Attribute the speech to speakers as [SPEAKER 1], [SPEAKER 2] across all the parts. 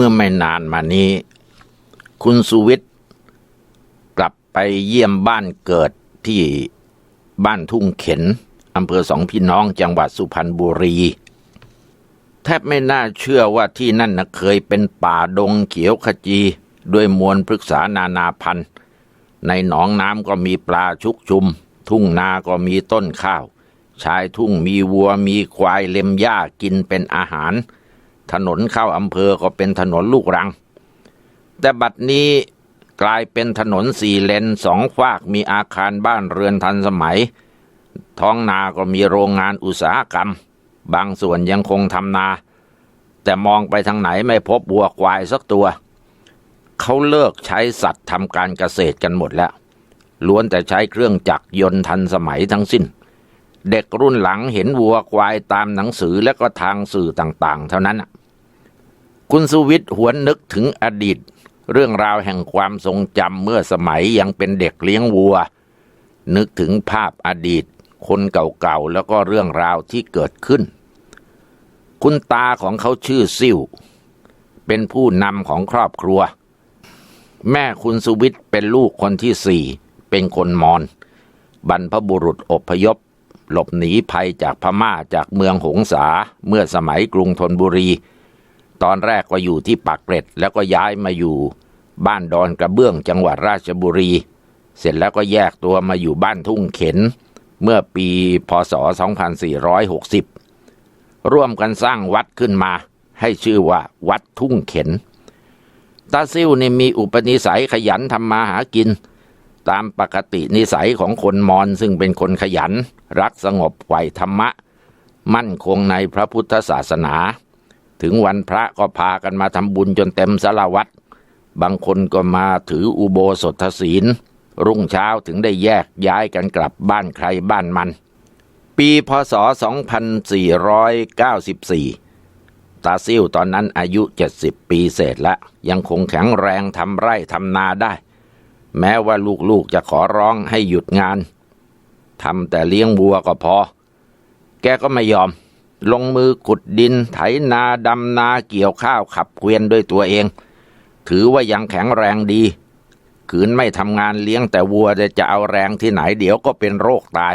[SPEAKER 1] เมื่อไม่นานมานี้ คุณสุวิทย์กลับไปเยี่ยมบ้านเกิดที่บ้านทุ่งเข็นอำเภอสองพี่น้องจังหวัดสุพรรณบุรี แทบไม่น่าเชื่อว่าที่นั่นนะเคยเป็นป่าดงเขียวขจีด้วยมวลพฤกษานานาพันธุ์ ในหนองน้ำก็มีปลาชุกชุม ทุ่งนาก็มีต้นข้าว ชายทุ่งมีวัวมีควายเล็มหญ้ากินเป็นอาหาร ถนนเข้าอำเภอก็เป็นถนนลูกรัง แต่บัดนี้กลายเป็นถนนสี่เลนสองฝากมีอาคารบ้านเรือนทันสมัย ท้องนาก็มีโรงงานอุตสาหกรรม บางส่วนยังคงทำนา แต่มองไปทางไหนไม่พบวัวควายสักตัว เขาเลิกใช้สัตว์ทำการเกษตรกันหมดแล้ว ล้วนแต่ใช้เครื่องจักรยนต์ทันสมัยทั้งสิ้น เด็กรุ่นหลังเห็นวัวควายตามหนังสือและก็ทางสื่อต่างๆ เท่านั้นน่ะ คุณสุวิทย์หวนนึกถึงอดีต เรื่องราวแห่งความทรงจำเมื่อสมัยยังเป็นเด็กเลี้ยงวัว นึกถึงภาพอดีต คนเก่าๆแล้วก็เรื่องราวที่เกิดขึ้น คุณตาของเขาชื่อซิ่วเป็นผู้นำของครอบครัว แม่คุณสุวิทย์เป็นลูกคนที่สี่ เป็นคนมอญบรรพบุรุษอพยพ หลบหนีภัยจากพม่าจากเมืองหงสาเมื่อสมัยกรุงธนบุรี ตอนแรกก็อยู่ที่ปากเกร็ด แล้วก็ย้ายมาอยู่บ้านดอนกระเบื้องจังหวัดราชบุรี เสร็จแล้วก็แยกตัวมาอยู่บ้านทุ่งเข็น เมื่อปีพศ 2460 ร่วมกันสร้างวัดขึ้นมา ให้ชื่อว่าวัดทุ่งเข็น ตาซิ่วนี่มีอุปนิสัยขยันทำมาหากิน ตามปกตินิสัยของคนมอญซึ่งเป็นคนขยัน รักสงบไหวธรรมะ มั่นคงในพระพุทธศาสนา ถึงวันพระก็พากันมาทำบุญจนเต็มสารวัตรบางคนก็มาถืออุโบสถศีล รุ่งเช้าถึงได้แยกย้ายกันกลับบ้านใครบ้านมัน ปีพศ 2494 ตาซิ่วตอนนั้นอายุ 70 ปีเศษแล้วยังคงแข็งแรงทำไร่ทำนาได้ แม้ว่าลูกๆจะขอร้องให้หยุดงานทำแต่เลี้ยงวัวก็พอ แกก็ไม่ยอม ลงมือขุดดินไถนาดำนาเกี่ยวข้าวขับเกวียนด้วยตัวเอง ถือว่ายังแข็งแรงดี ขืนไม่ทำงานเลี้ยงแต่วัวจะเอาแรงที่ไหนเดี๋ยวก็เป็นโรคตาย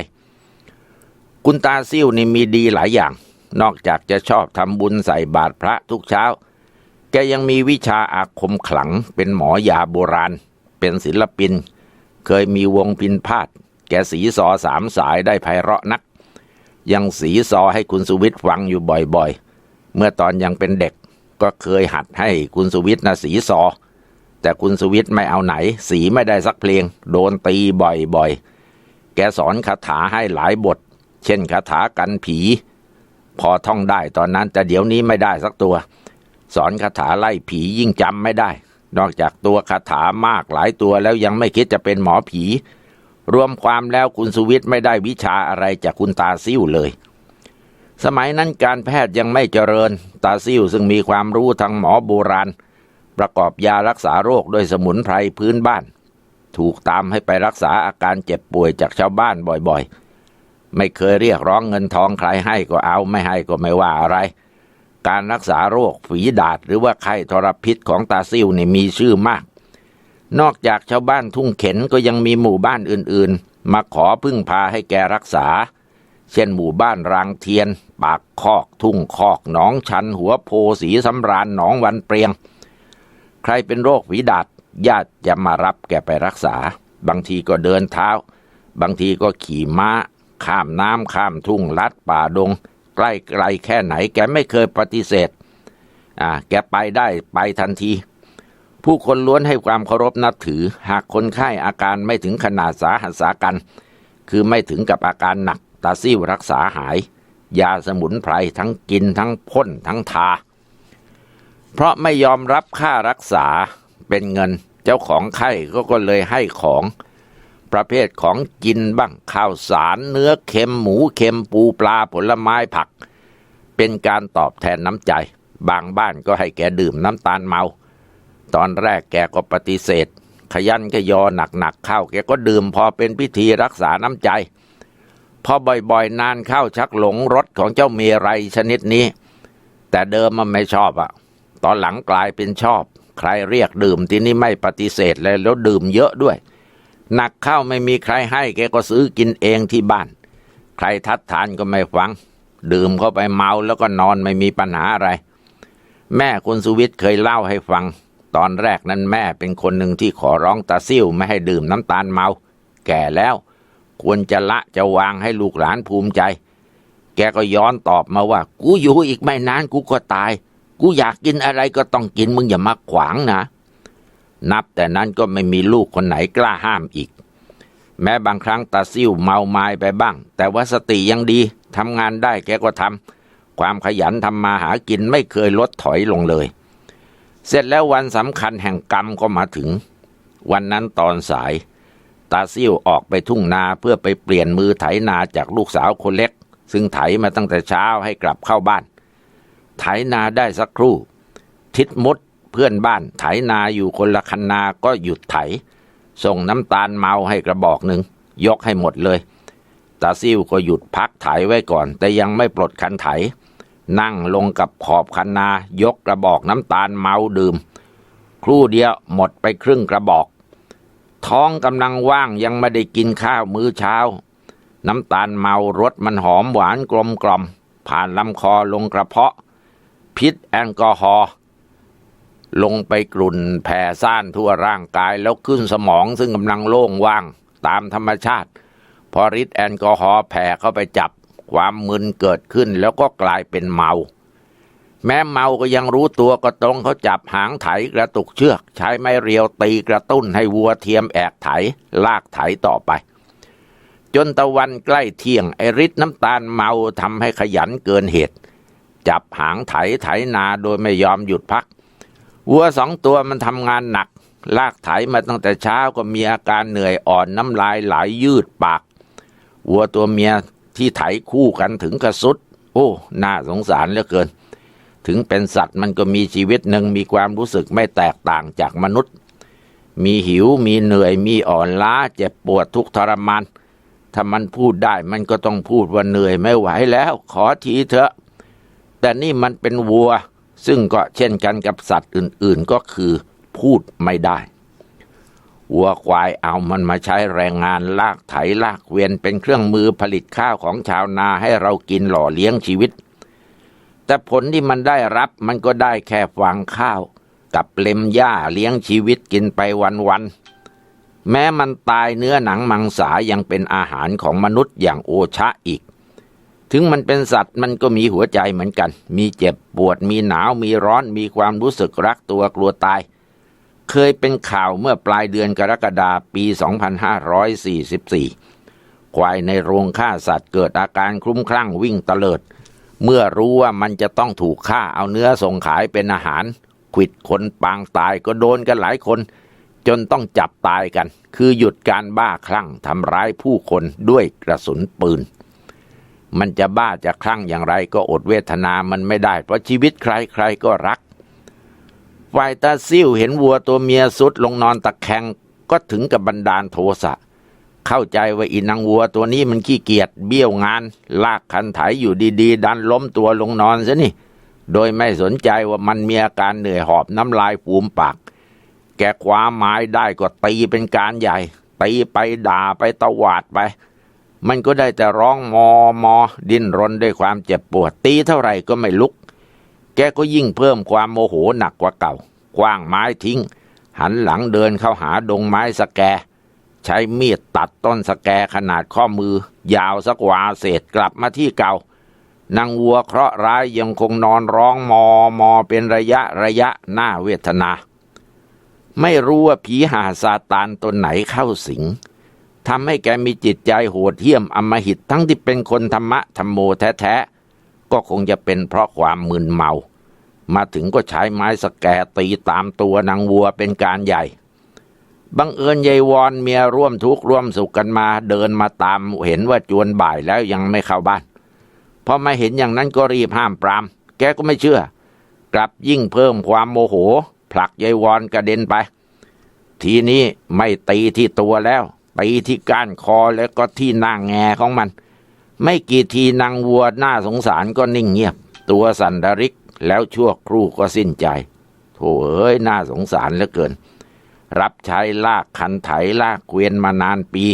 [SPEAKER 1] คุณตาซิ่วนี่มีดีหลายอย่าง นอกจากจะชอบทำบุญใส่บาตรพระทุกเช้า แกยังมีวิชาอาคมขลัง เป็นหมอยาโบราณ เป็นศิลปิน เคยมีวงพินพาดแกสีซอสามสายได้ไพเราะนัก ยังสีซอให้คุณสุวิทย์ฟังอยู่บ่อยๆ เมื่อตอนยังเป็นเด็กก็เคยหัดให้คุณสุวิทย์นะสีซอ แต่คุณสุวิทย์ไม่เอาไหน สีไม่ได้สักเพลง โดนตีบ่อยๆ แกสอนคาถาให้หลายบท เช่นคาถากันผี พอท่องได้ตอนนั้นแต่เดี๋ยวนี้ไม่ได้สักตัว สอนคาถาไล่ผียิ่งจำไม่ได้ นอกจากตัวคาถามากหลายตัวแล้วยังไม่คิดจะเป็นหมอผี รวมความแล้วคุณสุวิทย์ไม่ได้วิชาอะไรจากคุณตาซิ่วเลย สมัยนั้นการแพทย์ยังไม่เจริญ ตาซิ่วซึ่งมีความรู้ทางหมอโบราณ ประกอบยารักษาโรคด้วยสมุนไพรพื้นบ้าน ถูกตามให้ไปรักษาอาการเจ็บป่วยจากชาวบ้านบ่อยๆ ไม่เคยเรียกร้องเงินทองใครให้ก็เอาไม่ให้ก็ไม่ว่าอะไร การรักษาโรคฝีดาษหรือว่าไข้ทรพิษของตาซิ่วนี่มีชื่อมาก นอกจากชาวบ้านทุ่งเข็นก็ยังมีหมู่บ้านอื่นๆ มาขอพึ่งพาให้แกรักษา เช่นหมู่บ้านรางเทียน ปากคอก ทุ่งคอก หนองชัน หัวโพสีสำราญหนองวันเปรียง ใครเป็นโรคฝีดาษญาติจะมารับแกไปรักษา บางทีก็เดินเท้า บางทีก็ขี่ม้า ข้ามน้ำข้ามทุ่งลัดป่าดง ใกล้ไกลแค่ไหนแกไม่เคยปฏิเสธ อ่า แกไปได้ไปทันที ผู้คนล้วนให้ความเคารพนับถือ หากคนไข้อาการไม่ถึงขนาดสาหัสสากัน คือไม่ถึงกับอาการหนักตาซิ่วรักษาหาย ยาสมุนไพรทั้งกินทั้งพ่นทั้งทา เพราะไม่ยอมรับค่ารักษาเป็นเงินเจ้าของไข้ก็ก็เลยให้ของ ประเภทของกินบ้างข้าวสารเนื้อเค็มหมูเค็มปูปลาผลไม้ผัก เป็นการตอบแทนน้ำใจ บางบ้านก็ให้แกดื่มน้ำตาลเมา ตอนแรกแกก็ปฏิเสธ ขยันขยอหนักๆเข้า แกก็ดื่มพอเป็นพิธีรักษาน้ำใจ พอบ่อยๆ นานเข้าชักหลงรสของเจ้าเมรัยชนิดนี้ แต่เดิมมันไม่ชอบอะตอนหลังกลายเป็นชอบ ใครเรียกดื่มที่นี้ไม่ปฏิเสธเลยแล้วดื่มเยอะด้วย หนักเข้าไม่มีใครให้ แกก็ซื้อกินเองที่บ้าน ใครทัดทานก็ไม่ฟัง ดื่มเข้าไปเมาแล้วก็นอนไม่มีปัญหาอะไร แม่คุณสุวิทย์เคยเล่าให้ฟัง ตอนแรกนั้นแม่เป็นคนหนึ่งที่ขอร้องตาซิ่วไม่ให้ดื่มน้ำตาลเมา แก่แล้ว ควรจะละจะวางให้ลูกหลานภูมิใจ แกก็ย้อนตอบมาว่า กูอยู่อีกไม่นานกูก็ตาย กูอยากกินอะไรก็ต้องกินมึงอย่ามาขวางนะ นับแต่นั้นก็ไม่มีลูกคนไหนกล้าห้ามอีก แม้บางครั้งตาซิ่วเมาไม้ไปบ้าง แต่ว่าสติยังดีทำงานได้แกก็ทำความขยันทำมาหากินไม่เคยลดถอยลงเลย เสร็จแล้ววันสำคัญแห่งกรรมก็มาถึง วันนั้นตอนสาย ตาซิ่วออกไปทุ่งนาเพื่อไปเปลี่ยนมือไถนาจากลูกสาวคนเล็ก ซึ่งไถมาตั้งแต่เช้าให้กลับเข้าบ้าน ไถนาได้สักครู่ ทิดมดเพื่อนบ้านไถนาอยู่คนละคันนาก็หยุดไถ ส่งน้ำตาลเมาให้กระบอกหนึ่งยกให้หมดเลย ตาซิ่วก็หยุดพักไถไว้ก่อน แต่ยังไม่ปลดคันไถ นั่งลงกับขอบคันนายกกระบอกน้ำตาลเมาดื่ม ครู่เดียวหมดไปครึ่งกระบอก ท้องกำลังว่างยังไม่ได้กินข้าวมื้อเช้า น้ำตาลเมารสมันหอมหวานกลมกล่อม ผ่านลำคอลงกระเพาะ พิษแอลกอฮอล์ลงไปกลุ่นแผ่ซ่านทั่วร่างกายแล้วขึ้นสมองซึ่งกำลังโล่งว่าง ตามธรรมชาติ พอฤทธิ์แอลกอฮอล์แผ่เข้าไปจับ ความมึนเกิดขึ้นแล้วก็กลายเป็นเมา แม้เมาก็ยังรู้ตัวก็ตรงเขาจับหางไถกระตุกเชือก ใช้ไม้เรียวตีกระตุ้นให้วัวเทียมแอกไถ ลากไถต่อไป จนตะวันใกล้เที่ยงไอฤทธิ์น้ำตาลเมาทำให้ขยันเกินเหตุ จับหางไถไถนาโดยไม่ยอมหยุดพัก วัวสองตัวมันทำงานหนัก ลากไถมาตั้งแต่เช้าก็มีอาการเหนื่อยอ่อนน้ำลายไหลยืดปากวัวตัวเมีย ที่ไถคู่กันถึงกระสุด โอ้ น่าสงสารเหลือเกิน ถึงเป็นสัตว์มันก็มีชีวิตหนึ่งมีความรู้สึกไม่แตกต่างจากมนุษย์ มีหิวมีเหนื่อยมีอ่อนล้า เจ็บปวดทุกทรมานถ้ามันพูดได้มันก็ต้องพูดว่าเหนื่อยไม่ไหวแล้ว ขอทีเถอะ แต่นี่มันเป็นวัว ซึ่งก็เช่นกันกับสัตว์อื่นๆก็คือพูดไม่ได้ วัวควายเอามันมาใช้แรงงานลากไถลากเวียนเป็นเครื่องมือผลิตข้าวของชาวนาให้เรากินหล่อเลี้ยงชีวิต แต่ผลที่มันได้รับมันก็ได้แค่ฟางข้าว กับเล็มหญ้าเลี้ยงชีวิตกินไปวันๆแม้มันตายเนื้อหนังมังสายังเป็นอาหารของมนุษย์อย่างโอชะอีก ถึงมันเป็นสัตว์มันก็มีหัวใจเหมือนกัน มีเจ็บปวดมีหนาวมีร้อนมีความรู้สึกรักตัวกลัวตาย เคยเป็นข่าวเมื่อปลายเดือนกรกฎาปี 2544 ควายในโรงฆ่าสัตว์เกิดอาการคลุ้มคลั่งวิ่งเตลิด เมื่อรู้ว่ามันจะต้องถูกฆ่าเอาเนื้อส่งขายเป็นอาหาร ขิดคนปางตายก็โดนกันหลายคน จนต้องจับตายกัน คือหยุดการบ้าคลั่งทำร้ายผู้คนด้วยกระสุนปืน มันจะบ้าจะคลั่งอย่างไรก็อดเวทนามันไม่ได้ เพราะชีวิตใครใครก็รัก ฝ่ายตาซิ่วเห็นวัวตัวเมียสุดลงนอนตะแคงก็ถึงกับบันดาลโทสะ เข้าใจว่าอีนางวัวตัวนี้มันขี้เกียจเบี้ยวงาน ลากคันไถอยู่ดีๆ ดันล้มตัวลงนอนซะนี่ โดยไม่สนใจว่ามันมีอาการเหนื่อยหอบน้ำลายฟูมปาก แกคว้าไม้ได้ก็ตีเป็นการใหญ่ ตีไปด่าไปตวาดไป มันก็ได้แต่ร้องมอมอดิ้นรนด้วยความเจ็บปวดตีเท่าไหร่ก็ไม่ลุก แกก็ยิ่งเพิ่มความโมโหหนักกว่าเก่าคว้างไม้ทิ้ง หันหลังเดินเข้าหาดงไม้สแก ใช้มีดตัดต้นสแกขนาดข้อมือ ยาวสักวาเศษกลับมาที่เก่านางวัวเคราะห์ร้ายยังคงนอนร้องมอมอเป็นระยะระยะหน้าเวทนา ไม่รู้ว่าผีหาซาตานตนไหนเข้าสิงทำให้แกมีจิตใจโหดเหี้ยมอำมหิตทั้งที่เป็นคนธรรมะธรรมโมแท้ๆ ก็คงจะเป็นเพราะความมึนเมา มาถึงก็ใช้ไม้สแกตีตามตัวนางวัวเป็นการใหญ่ บังเอิญยายวอนเมียร่วมทุกข์ร่วมสุขกันมา เดินมาตามเห็นว่าจวนบ่ายแล้วยังไม่เข้าบ้านพอมาเห็นอย่างนั้นก็รีบห้ามปราม แกก็ไม่เชื่อ กลับยิ่งเพิ่มความโมโห ผลักยายวอนกระเด็นไป ทีนี้ไม่ตีที่ตัวแล้วตีที่ก้านคอแล้วก็ที่หน้าแงของมัน ไม่กี่ทีนางวัวน่าสงสารก็นิ่งเงียบ ตัวสันดริกแล้วชั่วครู่ก็สิ้นใจโถเอ้ยน่าสงสารเหลือเกิน รับใช้ลากคันไถลากเกวียนมานานปี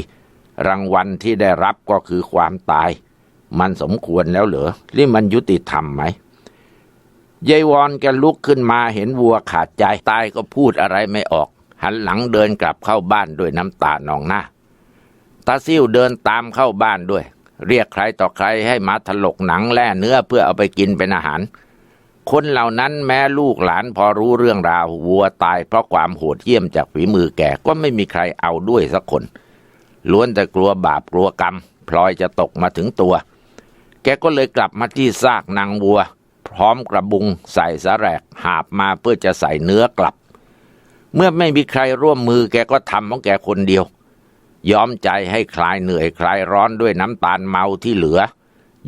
[SPEAKER 1] รางวัลที่ได้รับก็คือความตาย มันสมควรแล้วเหรอหรือมันยุติธรรมไหมยายวอนแกลุกขึ้นมาเห็นวัวขาดใจตายก็พูดอะไรไม่ออก หันหลังเดินกลับเข้าบ้านด้วยน้ำตานองหน้าตาซิ่วเดินตามเข้าบ้านด้วย เรียกใครต่อใครให้มาถลกหนังแล่เนื้อเพื่อเอาไปกินเป็นอาหาร คนเหล่านั้นแม้ลูกหลานพอรู้เรื่องราววัวตายเพราะความโหดเยี่ยมจากฝีมือแกก็ไม่มีใครเอาด้วยสักคน ล้วนแต่กลัวบาปกลัวกรรม พลอยจะตกมาถึงตัว แกก็เลยกลับมาที่ซากนางวัว พร้อมกระบุงใส่สะแรกหาบมาเพื่อจะใส่เนื้อกลับ เมื่อไม่มีใครร่วมมือแกก็ทำของแกคนเดียว ยอมใจให้คลายเหนื่อยคลายร้อนด้วยน้ำตาลเมาที่เหลือ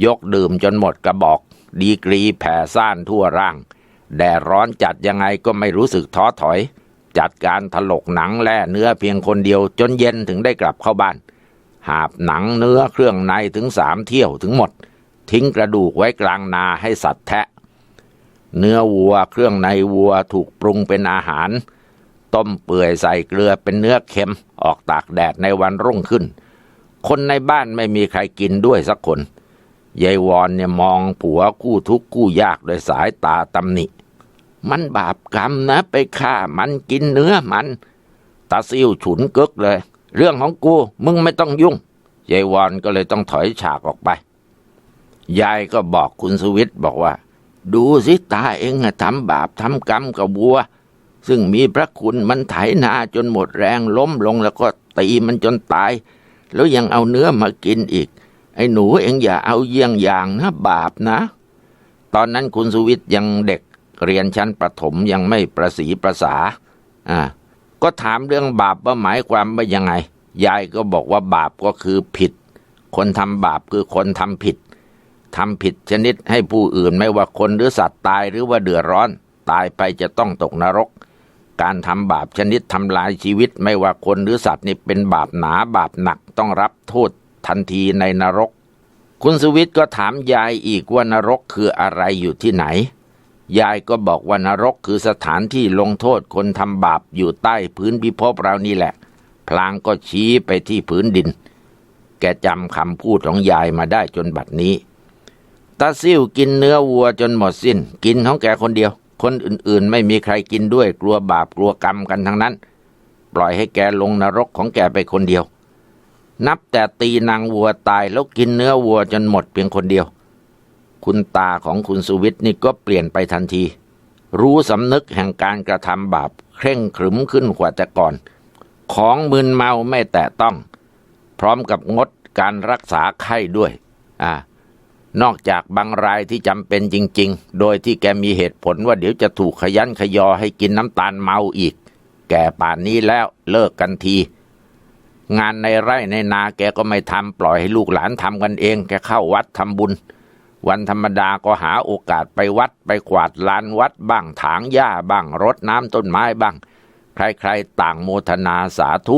[SPEAKER 1] ยกดื่มจนหมดกระบอก ดีกรีแผ่ซ่านทั่วร่าง แดดร้อนจัดยังไงก็ไม่รู้สึกท้อถอย จัดการถลกหนังแล่เนื้อเพียงคนเดียวจนเย็นถึงได้กลับเข้าบ้าน หาบหนังเนื้อเครื่องในถึงสามเที่ยวถึงหมด ทิ้งกระดูกไว้กลางนาให้สัตว์แทะ เนื้อวัวเครื่องในวัวถูกปรุงเป็นอาหาร ต้มเปื่อยใส่เกลือเป็นเนื้อเค็มออกตากแดดในวันรุ่งขึ้น คนในบ้านไม่มีใครกินด้วยสักคนยายวอนเนี่ยมองผัวกู้ทุกข์กู้ยากด้วยสายตาตำหนิ มันบาปกรรมนะไปฆ่ามันกินเนื้อมัน ตาซิ่วฉุนกึกเลย เรื่องของกูมึงไม่ต้องยุ่งยายวอนก็เลยต้องถอยฉากออกไป ยายก็บอกคุณสวิทบอกว่า ดูสิตาเองทำบาปทำกรรมกับวัว ซึ่งมีพระคุณมันไถนาจนหมดแรงล้มลงแล้วก็ตีมันจนตาย แล้วยังเอาเนื้อมากินอีก ไอ้หนูเองอย่าเอาเยี่ยงอย่างนะบาปนะ ตอนนั้นคุณสุวิทย์ยังเด็กเรียนชั้นประถมยังไม่ประสีประสาอ่าก็ถามเรื่องบาปว่าหมายความว่ายังไง ยายก็บอกว่าบาปก็คือผิด คนทำบาปคือคนทำผิดทำผิดชนิดให้ผู้อื่นไม่ว่าคนหรือสัตว์ตายหรือว่าเดือดร้อน ตายไปจะต้องตกนรก การทำบาปชนิดทำลายชีวิตไม่ว่าคนหรือสัตว์นี่เป็นบาปหนาบาปหนักต้องรับโทษทันทีในนรก คุณสวิทย์ก็ถามยายอีกว่านรกคืออะไรอยู่ที่ไหน ยายก็บอกว่านรกคือสถานที่ลงโทษคนทำบาปอยู่ใต้พื้นพิภพเรานี่แหละ พลางก็ชี้ไปที่พื้นดิน แกจำคำพูดของยายมาได้จนบัดนี้ตาซิ่วกินเนื้อวัวจนหมดสิน้น กินของแกคนเดียว คนอื่นๆ ไม่มีใครกินด้วยกลัวบาปกลัวกรรมกันทั้งนั้น ปล่อยให้แกลงนรกของแกไปคนเดียว นับแต่ตีนางวัวตายแล้วกินเนื้อวัวจนหมดเพียงคนเดียว คุณตาของคุณสุวิทย์นี่ก็เปลี่ยนไปทันที รู้สำนึกแห่งการกระทำบาปเคร่งขรึมขึ้นกว่าแต่ก่อน ของมึนเมาไม่แตะต้อง พร้อมกับงดการรักษาไข้ด้วย อ่า นอกจากบางรายที่จำเป็นจริง ๆ โดยที่แกมีเหตุผลว่าเดี๋ยวจะถูกขยันขยอให้กินน้ำตาลเมาอีก แกป่านนี้แล้วเลิกกันที งานในไร่ในนาแกก็ไม่ทำปล่อยให้ลูกหลานทำกันเอง แกเข้าวัดทำบุญ วันธรรมดาก็หาโอกาสไปวัดไปกวาดลานวัดบ้างถางหญ้าบ้างรดน้ำต้นไม้บ้าง ใครๆต่างโมทนาสาธุ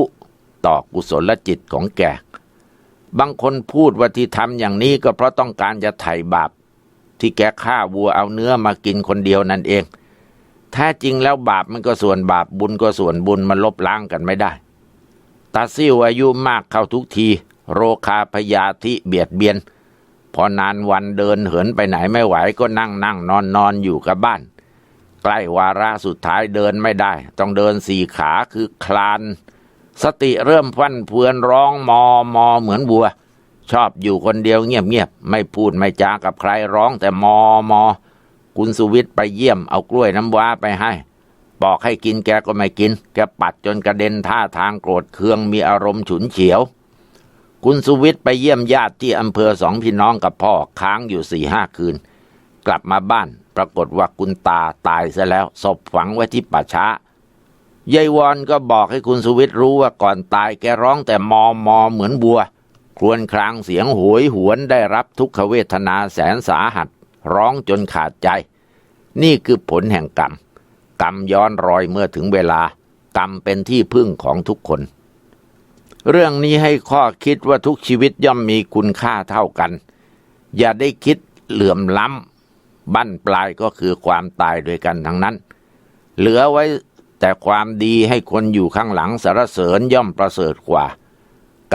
[SPEAKER 1] ต่อกุศลจิตของแก บางคนพูดว่าที่ทำอย่างนี้ก็เพราะต้องการจะไถ่บาป ที่แกฆ่าวัวเอาเนื้อมากินคนเดียวนั่นเองแท้จริงแล้วบาปมันก็ส่วนบาปบุญก็ส่วนบุญมันลบล้างกันไม่ได้ตาซิ่วอายุมากเข้าทุกที โรคาพยาธิเบียดเบียน พอนานวันเดินเหินไปไหนไม่ไหวก็นั่งนั่งนอนนอนอยู่กับบ้าน ใกล้วาระสุดท้ายเดินไม่ได้ ต้องเดินสี่ขาคือคลาน สติเริ่มฟันเฟือนร้องมอมอเหมือนบัว ชอบอยู่คนเดียวเงียบๆไม่พูดไม่จากับใครร้องแต่มอมอคุณสุวิทย์ไปเยี่ยมเอากล้วยน้ำว้าไปให้ บอกให้กินแกก็ไม่กิน แกปัดจนกระเด็นท่าทางโกรธเคืองมีอารมณ์ฉุนเฉียว คุณสุวิทย์ไปเยี่ยมญาติที่อำเภอสองพี่น้องกับพ่อค้างอยู่สี่ห้าคืน กลับมาบ้านปรากฏว่าคุณตาตายซะแล้วศพฝังไว้ที่ป่าช้า ยายวอนก็บอกให้คุณสุวิทย์รู้ว่าก่อนตายแกร้องแต่มอมอเหมือนบัว ครวญครางเสียงโหวยหวนได้รับทุกขเวทนาแสนสาหัส ร้องจนขาดใจ นี่คือผลแห่งกรรม กรรมย้อนรอยเมื่อถึงเวลา กรรมเป็นที่พึ่งของทุกคน เรื่องนี้ให้ข้อคิดว่าทุกชีวิตย่อมมีคุณค่าเท่ากัน อย่าได้คิดเหลื่อมล้ำบั้นปลายก็คือความตายด้วยกันทั้งนั้น เหลือไว้ แต่ความดีให้คนอยู่ข้างหลังสรรเสริญย่อมประเสริฐกว่า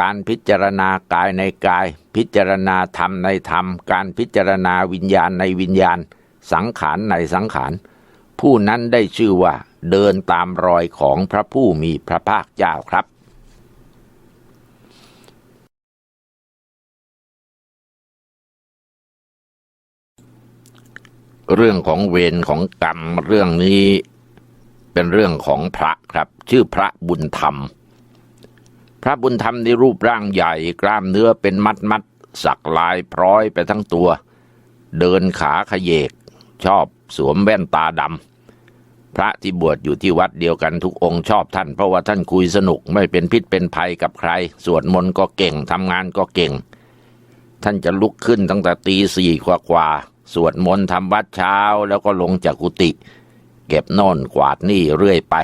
[SPEAKER 1] การพิจารณากายในกาย พิจารณาธรรมในธรรม การพิจารณาวิญญาณในวิญญาณ สังขารในสังขาร ผู้นั้นได้ชื่อว่าเดินตามรอยของพระผู้มีพระภาคเจ้าครับเรื่องของเวรของกรรมเรื่องนี้ เป็นเรื่องของพระครับ ชื่อพระบุญธรรม พระบุญธรรมในรูปร่างใหญ่กล้ามเนื้อเป็นมัดมัดสักลายพร้อยไปทั้งตัว เดินขาขยเยก ชอบสวมแว่นตาดำพระที่บวชอยู่ที่วัดเดียวกันทุกองค์ชอบท่าน เพราะว่าท่านคุยสนุกไม่เป็นพิษเป็นภัยกับใคร สวดมนต์ก็เก่งทำงานก็เก่ง ท่านจะลุกขึ้นตั้งแต่ตีสี่กว่ากว่าๆสวดมนต์ทำวัดเช้าแล้วก็ลงจากกุฏิ เก็บโน่นกวาดนี่เรื่อยไป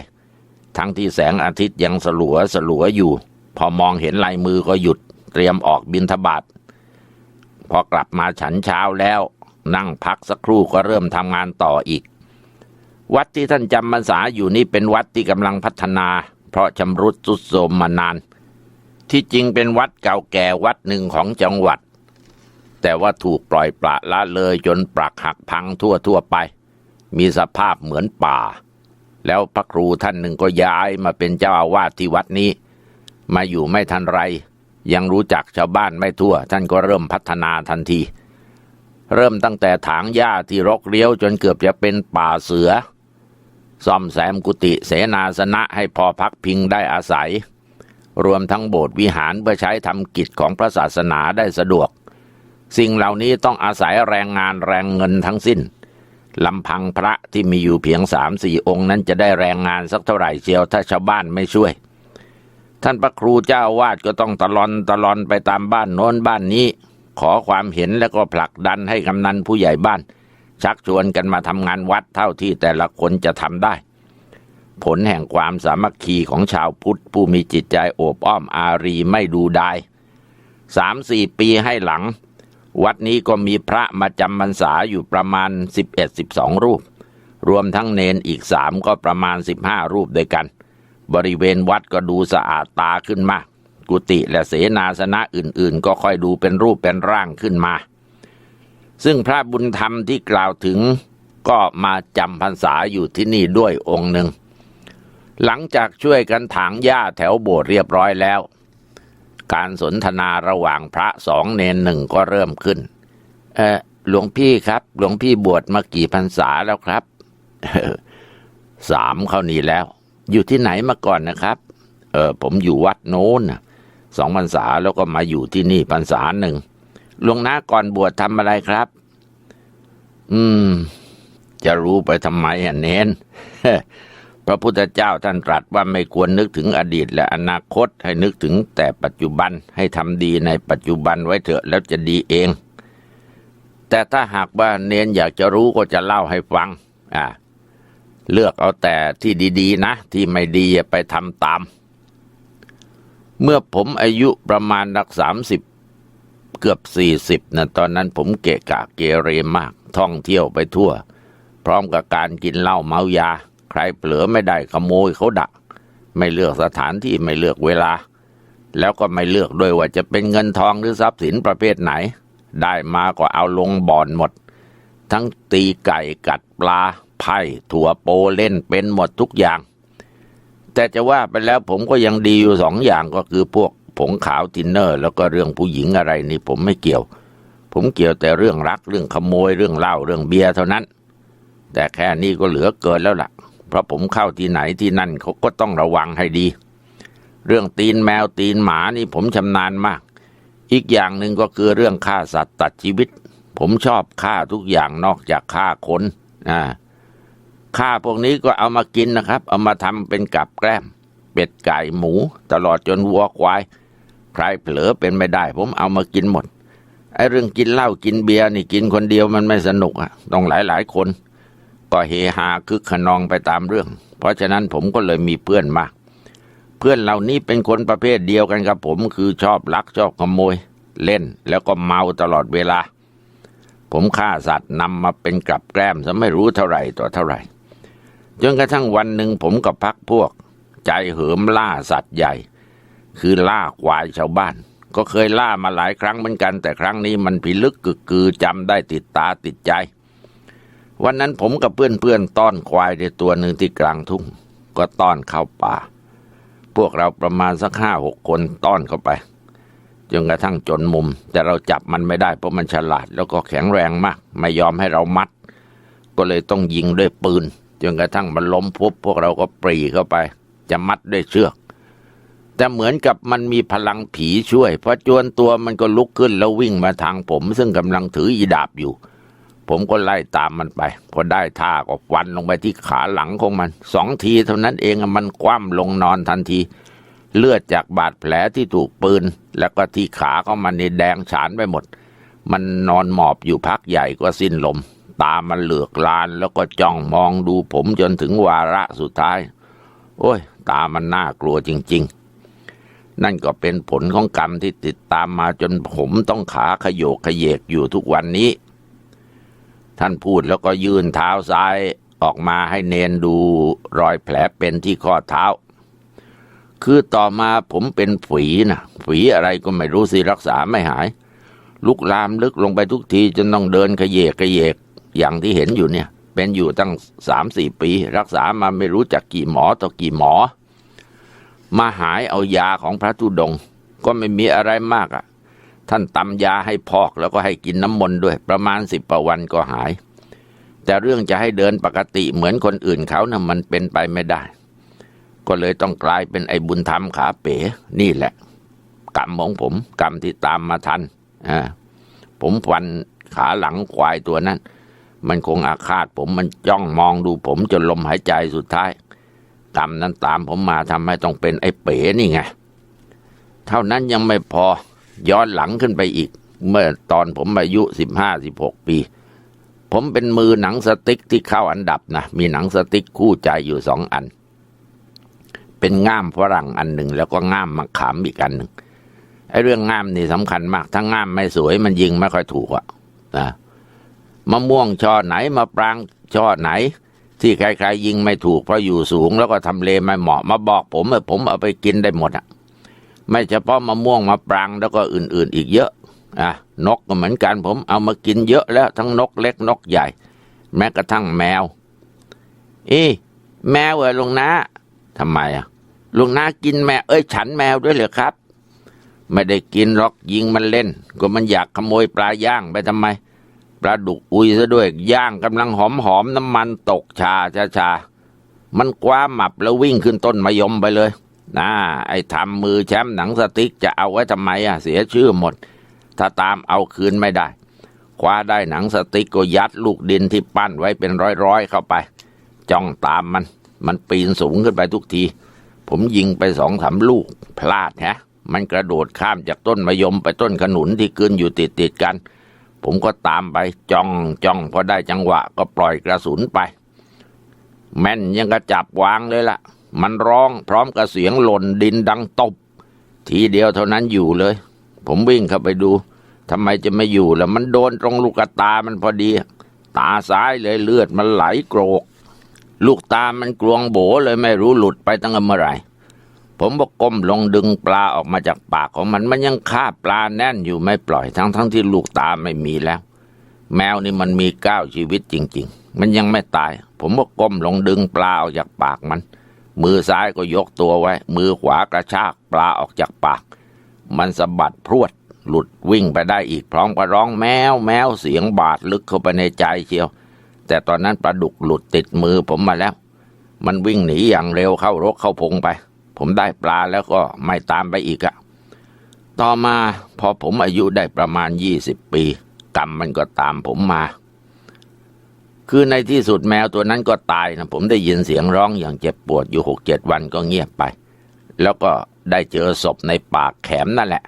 [SPEAKER 1] ทั้งที่แสงอาทิตย์ยังสลัวสลัวอยู่ พอมองเห็นลายมือก็หยุด เตรียมออกบินทบาทพอกลับมาฉันเช้าแล้ว นั่งพักสักครู่ก็เริ่มทำงานต่ออีก วัดที่ท่านจำพรรษาอยู่นี่เป็นวัดที่กำลังพัฒนา เพราะชำรุดทรุดโทรมมานาน ที่จริงเป็นวัดเก่าแก่วัดหนึ่งของจังหวัด แต่ว่าถูกปล่อยปละละเลยจนปรักหักพังทั่วทั่วไป มีสภาพเหมือนป่า แล้วพระครูท่านหนึ่งก็ย้ายมาเป็นเจ้าอาวาสที่วัดนี้ มาอยู่ไม่ทันไร ยังรู้จักชาวบ้านไม่ทั่ว ท่านก็เริ่มพัฒนาทันที เริ่มตั้งแต่ถางหญ้าที่รกเลี้ยวจนเกือบจะเป็นป่าเสือ ซ่อมแซมกุฏิเสนาสนะให้พอพักพิงได้อาศัย รวมทั้งโบสถ์วิหารเพื่อใช้ทำกิจของพระศาสนาได้สะดวก สิ่งเหล่านี้ต้องอาศัยแรงงานแรงเงินทั้งสิ้น ลำพังพระที่มีอยู่เพียงสามสี่องค์นั้นจะได้แรงงานสักเท่าไหร่เชียวถ้าชาวบ้านไม่ช่วย ท่านพระครูเจ้าวาดก็ต้องตะลอนตะลอนไปตามบ้านโน้นบ้านนี้ ขอความเห็นแล้วก็ผลักดันให้กำนันผู้ใหญ่บ้าน ชักชวนกันมาทำงานวัดเท่าที่แต่ละคนจะทำได้ ผลแห่งความสามัคคีของชาวพุทธผู้มีจิตใจโอบอ้อมอารีไม่ดูดายสามสี่ปีให้หลัง วัดนี้ก็มีพระมาจำพรรษาอยู่ประมาณ 11-12 รูป รวมทั้งเนนอีกสามก็ประมาณ 15 รูปด้วยกัน บริเวณวัดก็ดูสะอาดตาขึ้นมาก กุฏิและเสนาสนะอื่นๆ ก็ค่อยดูเป็นรูปเป็นร่างขึ้นมา ซึ่งพระบุญธรรมที่กล่าวถึงก็มาจำพรรษาอยู่ที่นี่ด้วยองค์หนึ่ง หลังจากช่วยกันถางหญ้าแถวโบสถ์เรียบร้อยแล้ว การสนทนาระหว่างพระสองเนนหนึ่งก็เริ่มขึ้น เออหลวงพี่ครับ หลวงพี่บวชมากี่พรรษาแล้วครับสามเข้านี้แล้ว อยู่ที่ไหนมาก่อนนะครับ เออผมอยู่วัดโน้นสองพรรษาแล้วก็มาอยู่ที่นี่พรรษาหนึ่งหลวงนาก่อนบวชทำอะไรครับ อืม จะรู้ไปทำไมอะเน้น พระพุทธเจ้าท่านตรัสว่าไม่ควรนึกถึงอดีตและอนาคตให้นึกถึงแต่ปัจจุบันให้ทำดีในปัจจุบันไว้เถอะแล้วจะดีเอง แต่ถ้าหากว่าเนนอยากจะรู้ก็จะเล่าให้ฟังอ่าเลือกเอาแต่ที่ดีๆนะ ที่ไม่ดีอย่าไปทำตาม เมื่อผมอายุประมาณนักสามสิบเกือบสี่สิบนะตอนนั้นผมเกะกะเกเรมาก ท่องเที่ยวไปทั่ว พร้อมกับการกินเหล้าเมายา ใครเผลอไม่ได้ขโมยเขาดัก ไม่เลือกสถานที่ไม่เลือกเวลา แล้วก็ไม่เลือกด้วยว่าจะเป็นเงินทองหรือทรัพย์สินประเภทไหน ได้มาก็เอาลงบ่อนหมด ทั้งตีไก่กัดปลาไพ่ถั่วโปเล่นเป็นหมดทุกอย่าง แต่จะว่าไปแล้วผมก็ยังดีอยู่สองอย่างก็คือพวกผงขาวทินเนอร์ แล้วก็เรื่องผู้หญิงอะไรนี่ผมไม่เกี่ยว ผมเกี่ยวแต่เรื่องรักเรื่องขโมยเรื่องเหล้าเรื่องเบียร์เท่านั้น แต่แค่นี้ก็เหลือเกินแล้วล่ะ เพราะผมเข้าที่ไหนที่นั่นเขาก็ต้องระวังให้ดี เรื่องตีนแมวตีนหมานี่ผมชำนาญมาก อีกอย่างหนึ่งก็คือเรื่องฆ่าสัตว์ตัดชีวิต ผมชอบฆ่าทุกอย่างนอกจากฆ่าคนอ่าฆ่าพวกนี้ก็เอามากินนะครับ เอามาทำเป็นกับแกล้ม เป็ดไก่หมู ตลอดจนวัวควาย ใครเผลอเป็นไม่ได้ ผมเอามากินหมด ไอ้เรื่องกินเหล้ากินเบียร์นี่กินคนเดียวมันไม่สนุกอะต้องหลายหลายคน ก็เฮฮาคึกขนองไปตามเรื่อง เพราะฉะนั้นผมก็เลยมีเพื่อนมาก เพื่อนเหล่านี้เป็นคนประเภทเดียวกันกับผม คือชอบลักชอบขโมย เล่นแล้วก็เมาตลอดเวลา ผมฆ่าสัตว์นำมาเป็นกับแกล้มซะไม่รู้เท่าไหร่ต่อเท่าไหร่จนกระทั่งวันหนึ่งผมกับพักพวก ใจเหิมล่าสัตว์ใหญ่ คือล่าควายชาวบ้าน ก็เคยล่ามาหลายครั้งเหมือนกัน แต่ครั้งนี้มันพิลึกกึกกือจำได้ติดตาติดใจ วันนั้นผมกับเพื่อนๆต้อนควายในตัวหนึ่งที่กลางทุ่ง ก็ต้อนเข้าป่า พวกเราประมาณสักห้าหกคนต้อนเข้าไปจนกระทั่งจนมุม แต่เราจับมันไม่ได้เพราะมันฉลาด แล้วก็แข็งแรงมาก ไม่ยอมให้เรามัด ก็เลยต้องยิงด้วยปืนจนกระทั่งมันล้มปุ๊บพวกเราก็ปรีเข้าไป จะมัดด้วยเชือก แต่เหมือนกับมันมีพลังผีช่วยพอจวนตัวมันก็ลุกขึ้นแล้ววิ่งมาทางผม ซึ่งกำลังถืออีดาบอยู่ ผมก็ไล่ตามมันไป พอได้ท่าก็ฟันลงไปที่ขาหลังของมันสองทีเท่านั้นเองมันคว่ำลงนอนทันที เลือดจากบาดแผลที่ถูกปืน แล้วก็ที่ขาของมันนี่แดงฉานไปหมด มันนอนหมอบอยู่พักใหญ่ก็สิ้นลม ตามันเหลือกลานแล้วก็จ้องมองดูผมจนถึงวาระสุดท้าย โอ้ย ตามันน่ากลัวจริง ๆนั่นก็เป็นผลของกรรมที่ติดตามมาจนผมต้องขาขยโยกขยเยกอยู่ทุกวันนี้ ท่านพูดแล้วก็ยื่นเท้าซ้ายออกมาให้เนนดูรอยแผลเป็นที่ข้อเท้า คือต่อมาผมเป็นฝีนะฝีอะไรก็ไม่รู้สิรักษาไม่หาย ลุกลามลึกลงไปทุกทีจนต้องเดินขยเยกขยเยกอย่างที่เห็นอยู่เนี่ย เป็นอยู่ตั้งสามสี่ปี รักษามาไม่รู้จักกี่หมอต่อกี่หมอ มาหายเอายาของพระธุดง ก็ไม่มีอะไรมากอะ่ะ ท่านตำยาให้พอกแล้วก็ให้กินน้ำมนต์ด้วย ประมาณสิบประวันก็หาย แต่เรื่องจะให้เดินปกติเหมือนคนอื่นเขานะ่ะมันเป็นไปไม่ได้ ก็เลยต้องกลายเป็นไอ้บุญธรรมขาเป๋ นี่แหละ กรรมของผม กรรมที่ตามมาทันอ่าผมฟันขาหลังควายตัวนั้น มันคงอาฆาตผมมันจ้องมองดูผมจนลมหายใจสุดท้ายกรรมนั้นตามผมมาทำให้ต้องเป็นไอ้เป๋นี่ไง เท่านั้นยังไม่พอ ย้อนหลังขึ้นไปอีก เมื่อตอนผมอายุสิบห้าสิบหกปี ผมเป็นมือหนังสติ๊กที่เข้าอันดับนะมีหนังสติ๊กคู่ใจอยู่สองอัน เป็นง่ามฝรั่งอันหนึ่งแล้วก็ง่ามมะขามอีกอันหนึ่งไอ้เรื่องง่ามนี่สำคัญมาก ถ้าง่ามไม่สวยมันยิงไม่ค่อยถูกอะนะมะม่วงช่อไหนมะปรางช่อไหน ที่ใครๆยิงไม่ถูกเพราะอยู่สูง แล้วก็ทำเลไม่เหมาะมาบอกผมเออผมเอาไปกินได้หมดอะ ไม่เฉพาะมะม่วงมะปรางแล้วก็อื่นๆ อีกเยอะอะนกก็เหมือนกันผมเอามากินเยอะแล้วทั้งนกเล็กนกใหญ่ แม้กระทั่งแมว เอ้แมวเหรอลุงนะทำไมอะลุงนากินแมวเอ้ยฉันแมวด้วยเหรอครับ ไม่ได้กินหรอกยิงมันเล่น ก็มันอยากขโมยปลาย่างไปทำไมปลาดุกอุยซะด้วยย่างกำลังหอมหอมๆน้ำมันตกชาชาชามันคว้าหมับแล้ววิ่งขึ้นต้นมะยมไปเลย นะไอ้ทำมือแชมป์หนังสติ๊กจะเอาไว้ทำไมอะเสียชื่อหมด ถ้าตามเอาคืนไม่ได้ คว้าได้หนังสติ๊กก็ยัดลูกดินที่ปั้นไว้เป็นร้อยๆเข้าไป จ้องตามมัน มันปีนสูงขึ้นไปทุกที ผมยิงไปสองสามลูก พลาดฮะ มันกระโดดข้ามจากต้นมะยมไปต้นขนุนที่ขึ้นอยู่ติดติดๆกัน ผมก็ตามไปจ้องจ้องพอได้จังหวะก็ปล่อยกระสุนไป แม่นยังกระจับวางเลยล่ะ มันร้องพร้อมกับเสียงหล่นดินดังตบ ทีเดียวเท่านั้นอยู่เลย ผมวิ่งเข้าไปดูทำไมจะไม่อยู่ล่ะ มันโดนตรงลูกตามันพอดี ตาซ้ายเลยเลือดมันไหลโกรก ลูกตามันกลวงโบเลยไม่รู้หลุดไปตั้งแต่เมื่อไหร่ผมก็ก้มลงดึงปลาออกมาจากปากของมันมันยังคาบปลาแน่นอยู่ไม่ปล่อยทั้งทั้งที่ลูกตาไม่มีแล้ว แมวนี่มันมีเก้าชีวิตจริง ๆ มันยังไม่ตาย ผมก็ก้มลงดึงปลาออกจากปากมัน มือซ้ายก็ยกตัวไว้ มือขวากระชากปลาออกจากปาก มันสะบัดพรวด หลุดวิ่งไปได้อีกพร้อมกับร้องแมวแมวเสียงบาดลึกเข้าไปในใจเชียว แต่ตอนนั้นปลาดุกหลุดติดมือผมมาแล้ว มันวิ่งหนีอย่างเร็วเข้ารกเข้าพงไป ผมได้ปลาแล้วก็ไม่ตามไปอีกอะต่อมาพอผมอายุได้ประมาณยี่สิบปี กรรมมันก็ตามผมมา คือในที่สุดแมวตัวนั้นก็ตายนะผมได้ยินเสียงร้องอย่างเจ็บปวดอยู่หกเจ็ดวันก็เงียบไป แล้วก็ได้เจอศพในปากแขมนั่นแหละ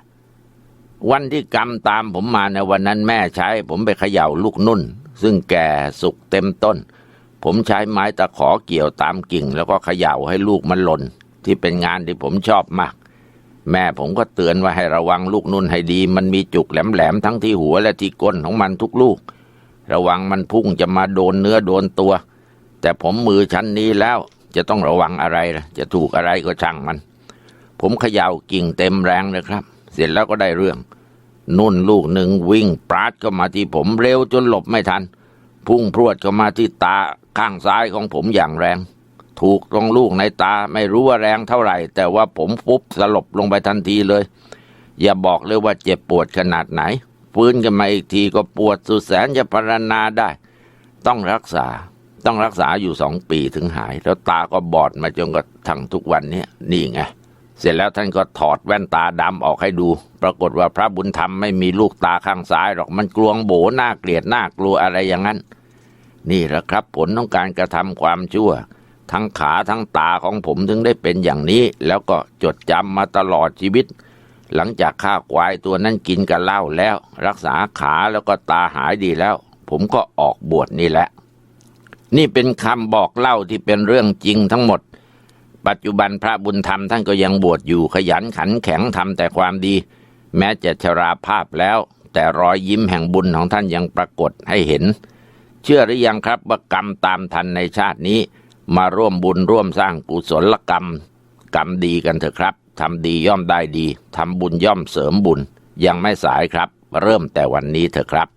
[SPEAKER 1] วันที่กรรมตามผมมาในวันนั้นแม่ใช้ ผมไปเขย่าลูกนุ่น ซึ่งแก่สุกเต็มต้น ผมใช้ไม้ตะขอเกี่ยวตามกิ่ง แล้วก็เขย่าให้ลูกมันหล่นที่เป็นงานที่ผมชอบมาก แม่ผมก็เตือนว่าให้ระวังลูกนุ่นให้ดี มันมีจุกแหลมๆทั้งที่หัวและที่ก้นของมันทุกลูก ระวังมันพุ่งจะมาโดนเนื้อโดนตัว แต่ผมมือชั้นนี้แล้วจะต้องระวังอะไรล่ะจะถูกอะไรก็ช่างมัน ผมเขย่ากิ่งเต็มแรงเลยครับ เสร็จแล้วก็ได้เรื่อง นุ่นลูกหนึ่งวิ่งปราดเข้ามาที่ผมเร็วจนหลบไม่ทัน พุ่งพรวดเข้ามาที่ตาข้างซ้ายของผมอย่างแรง ถูกตรงลูกในตาไม่รู้ว่าแรงเท่าไหร่ แต่ว่าผมปุ๊บสลบลงไปทันทีเลย อย่าบอกเลยว่าเจ็บปวดขนาดไหน ฟื้นกันมาอีกทีก็ปวดสุดแสนจะพรรณนาได้ ต้องรักษาต้องรักษาอยู่สองปีถึงหาย แล้วตาก็บอดมาจนกระทั่งทุกวันนี้นี่ไงเสร็จแล้วท่านก็ถอดแว่นตาดำออกให้ดู ปรากฏว่าพระบุญธรรมไม่มีลูกตาข้างซ้ายหรอกมันกลวงโบน่าเกลียดน่ากลัวอะไรอย่างนั้น นี่แหละครับผลของการกระทำความชั่ว ทั้งขาทั้งตาของผมถึงได้เป็นอย่างนี้ แล้วก็จดจำมาตลอดชีวิต หลังจากฆ่าควายตัวนั้นกินกับเหล้าแล้ว รักษาขาแล้วก็ตาหายดีแล้ว ผมก็ออกบวชนี่แหละ นี่เป็นคำบอกเล่าที่เป็นเรื่องจริงทั้งหมด ปัจจุบันพระบุญธรรมท่านก็ยังบวชอยู่ขยันขันแข็งทำแต่ความดี แม้จะชราภาพแล้ว แต่รอยยิ้มแห่งบุญของท่านยังปรากฏให้เห็น เชื่อหรือยังครับว่ากรรมตามทันในชาตินี้ มาร่วมบุญร่วมสร้างกุศลกรรม กรรมดีกันเถอะครับ ทำดีย่อมได้ดี ทำบุญย่อมเสริมบุญ ยังไม่สายครับ เริ่มแต่วันนี้เถอะครับ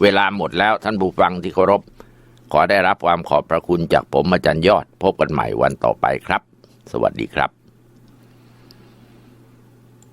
[SPEAKER 1] เวลาหมดแล้วท่านผู้ฟังที่เคารพ ขอได้รับความขอบพระคุณจากผมอาจารย์ยอด พบกันใหม่วันต่อไปครับ สวัสดีครับ